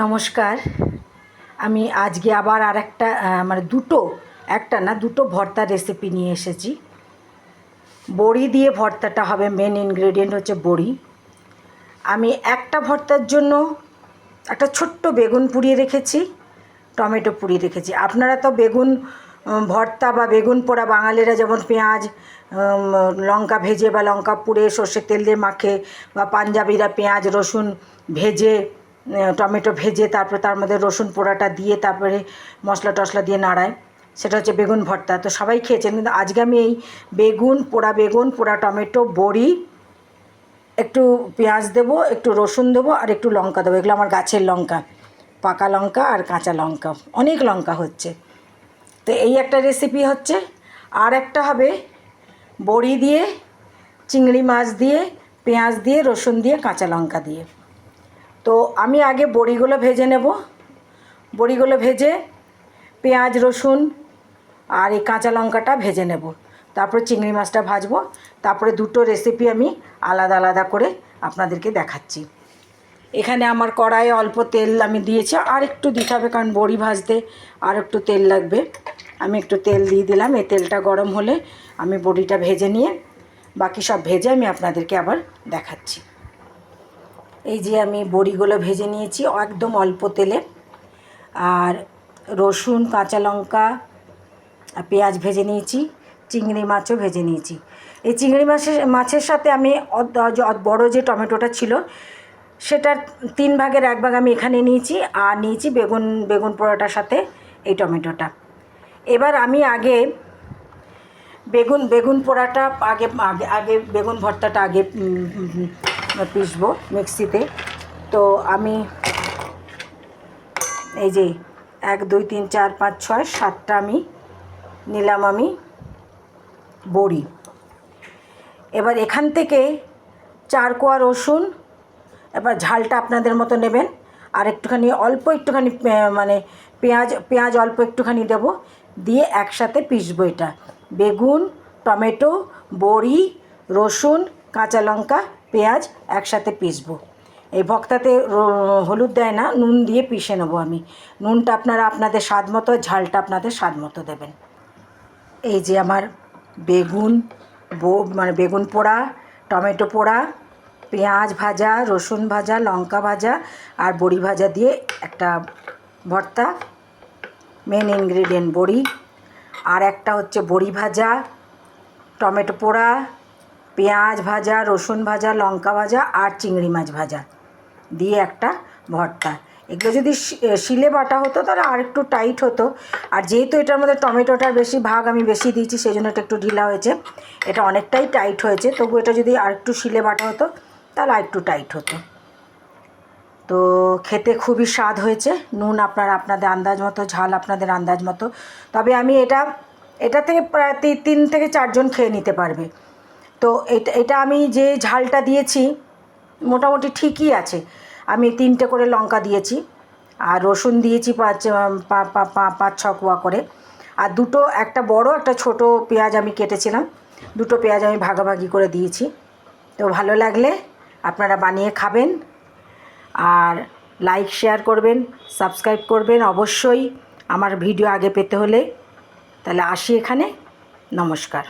নমস্কার। আমি আজকে আবার আর একটা মানে দুটো, একটা না, দুটো ভর্তার রেসিপি নিয়ে এসেছি। বড়ি দিয়ে ভর্তাটা হবে মেন ইনগ্রেডিয়েন্ট হচ্ছে বড়ি। আমি একটা ভর্তার জন্য একটা ছোট্ট বেগুন পুড়িয়ে রেখেছি, টমেটো পুড়িয়ে রেখেছি। আপনারা তো বেগুন ভর্তা বা বেগুন পোড়া বাঙালিরা যেমন পেঁয়াজ লঙ্কা ভেজে বা লঙ্কা পুড়ে সর্ষের তেল দিয়ে মাখে বা পাঞ্জাবিরা পেঁয়াজ, রসুন ভেজে টমেটো ভেজে তারপরে তার মধ্যে রসুন পোড়াটা দিয়ে তারপরে মশলা টশলা দিয়ে নাড়ায়। সেটা হচ্ছে বেগুন ভর্তা। তো সবাই খেয়েছেন, কিন্তু আজকে আমি এই বেগুন পোড়া বেগুন পোড়া টমেটো বড়ি, একটু পেঁয়াজ দেবো, একটু রসুন দেবো আর একটু লঙ্কা দেবো। এগুলো আমার গাছের লঙ্কা, পাকা লঙ্কা আর কাঁচা লঙ্কা। অনেক লঙ্কা হচ্ছে। তো এই একটা রেসিপি হচ্ছে। আর একটা হবে বড়ি দিয়ে, চিংড়ি মাছ দিয়ে, পেঁয়াজ দিয়ে, রসুন দিয়ে, কাঁচা লঙ্কা দিয়ে। তো আমি আগে বড়িগুলো ভেজে নেব। বড়িগুলো ভেজে পেঁয়াজ, রসুন আর এই কাঁচা লঙ্কাটা ভেজে নেব। তারপরে চিংড়ি মাছটা ভাজবো। তারপরে দুটো রেসিপি আমি আলাদা আলাদা করে আপনাদেরকে দেখাচ্ছি। এখানে আমার কড়াইয়ে অল্প তেল আমি দিয়েছি। আর একটু দিতে হবে, কারণ বড়ি ভাজতে আর একটু তেল লাগবে। আমি একটু তেল দিয়ে দিলাম। এই তেলটা গরম হলে আমি বড়িটা ভেজে নিয়ে বাকি সব ভেজে আমি আপনাদেরকে আবার দেখাচ্ছি। এই যে আমি বড়িগুলো ভেজে নিয়েছি একদম অল্প তেলে। আর রসুন, কাঁচা লঙ্কা পেঁয়াজ ভেজে নিয়েছি, চিংড়ি মাছও ভেজে নিয়েছি। এই চিংড়ি মাছের মাছের সাথে আমি বড় যে টমেটোটা ছিল, সেটার তিন ভাগের এক ভাগ আমি এখানে নিয়েছি, আর নিয়েছি বেগুন বেগুন পোড়াটার সাথে এই টমেটোটা। এবার আমি আগে বেগুন বেগুন পোড়াটা আগে আগে আগে বেগুন ভর্তাটা আগে পিসবো মিক্সিতে। তো আমি এই যে এক, দুই, তিন, চার, পাঁচ, ছয়, সাতটা আমি নিলাম আমি বড়ি। এবার এখান থেকে চার কোয়া রসুন, এবার ঝালটা আপনাদের মতো নেবেন। আর একটুখানি, অল্প একটুখানি মানে পেঁয়াজ পেঁয়াজ অল্প একটুখানি দেবো। দিয়ে একসাথে পিসবো এটা। বেগুন, টমেটো, বড়ি, রসুন কাঁচা লঙ্কা, পেঁয়াজ একসাথে পিসবো। এই ভক্তাতে হলুদ দেয় না, নুন দিয়ে পিষে নেব আমি। নুনটা আপনারা আপনাদের স্বাদ মতো, ঝালটা আপনাদের স্বাদ মতো দেবেন। এই যে আমার বেগুন মানে বেগুন পোড়া, টমেটো পোড়া, পেঁয়াজ ভাজা, রসুন ভাজা, লঙ্কা ভাজা আর বড়ি ভাজা দিয়ে একটা ভর্তা, মেন ইনগ্রিডিয়েন্ট বড়ি। আর একটা হচ্ছে বড়ি ভাজা, টমেটো পোড়া পেঁয়াজ ভাজা, রসুন ভাজা, লঙ্কা ভাজা আর চিংড়ি মাছ ভাজা দিয়ে একটা ভর্তা। এগুলো যদি শিলে বাটা হতো তাহলে আর একটু টাইট হতো। আর যেহেতু এটার মধ্যে টমেটোটার বেশি ভাগ আমি বেশি দিয়েছি সেই জন্য এটা একটু ঢিলা হয়েছে। এটা অনেকটাই টাইট হয়েছে, তবু এটা যদি আর একটু শিলে বাটা হতো তাহলে আর একটু টাইট হতো। তো খেতে খুবই স্বাদ হয়েছে, নুন আপনার আপনাদের আন্দাজ মতো, ঝাল আপনাদের আন্দাজ মতো। তবে আমি এটা এটা থেকে প্রায় তিন থেকে চারজন খেয়ে নিতে পারবে। তো এটা এটা আমি যে ঝালটা দিয়েছি, মোটামুটি ঠিকই আছে। আমি তিনটে করে লঙ্কা দিয়েছি, আর রসুন দিয়েছি পাঁচ পাঁচ, ছ কোয়া করে। আর দুটো, একটা বড়, একটা ছোট পেঁয়াজ আমি কেটেছিলাম। দুটো পেঁয়াজ আমি ভাগাভাগি করে দিয়েছি। তো ভালো লাগলে আপনারা বানিয়ে খাবেন, আর লাইক, শেয়ার করবেন, সাবস্ক্রাইব করবেন অবশ্যই। আমার ভিডিও আগে পেতে হলে, তাহলে আসি এখানে। নমস্কার।